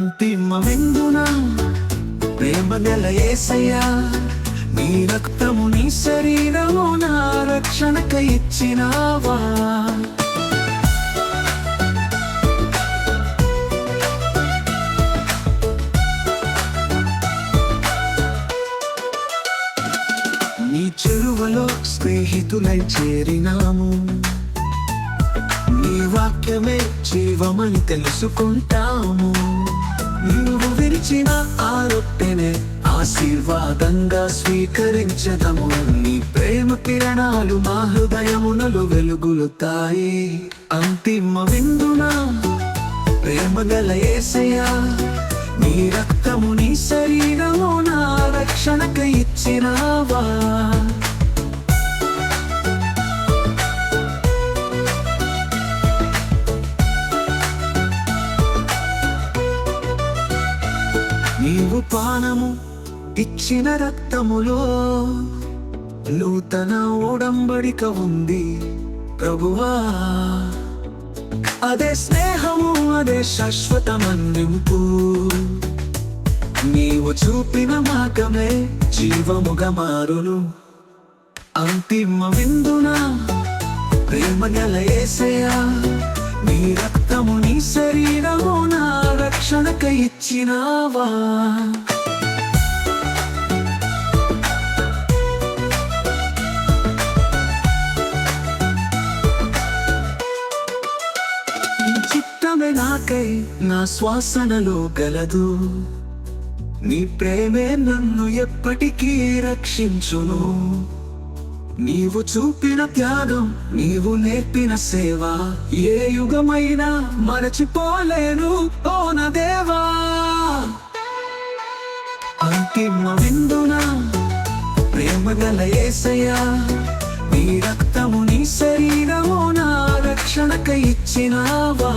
విందున ప్రేమ నెల ఏసయ్యా నీ రక్తము నీ శరీరము నా రక్షణక ఇచ్చినావా? నీ చెరువలో స్నేహితులై చేరినాము. నీ వాక్యమే జీవమని తెలుసుకుంటాము. విడిచిన ఆ రొట్టెనే ఆశీర్వాదంగా స్వీకరించదము. నీ ప్రేమ కిరణాలు మా హృదయమునలు వెలుగులుతాయి. అంతిమ విందున ప్రేమ గల ఏసయ్యా నీ రక్తము నీ సరి నీవు పానము ఇచ్చిన రక్తములో నూతన ఓడంబడిక ఉంది ప్రభువా. అదే స్నేహము అదే శాశ్వత మన్నింపు నీవు చూపిన మార్గమే జీవముగా మారును. అంతిమ విందున ప్రేమ నెల ఏసయా నీ రక్తము నీ శరీరము రక్షణక ఇచ్చినావా? నీ చిత్తమే నాకై నా శ్వాసనలో గలదు. నీ ప్రేమే నన్ను ఎప్పటికీ రక్షించును. నీవు చూపిన త్యాగం నీవు నేర్పిన సేవ ఏ యుగమైనా మరచిపోలేను ఓ నా దేవా. అంతిమ విందున ప్రేమ గల ఏసయ్యా నీ రక్తము నీ శరీరము నా రక్షణక ఇచ్చినావా.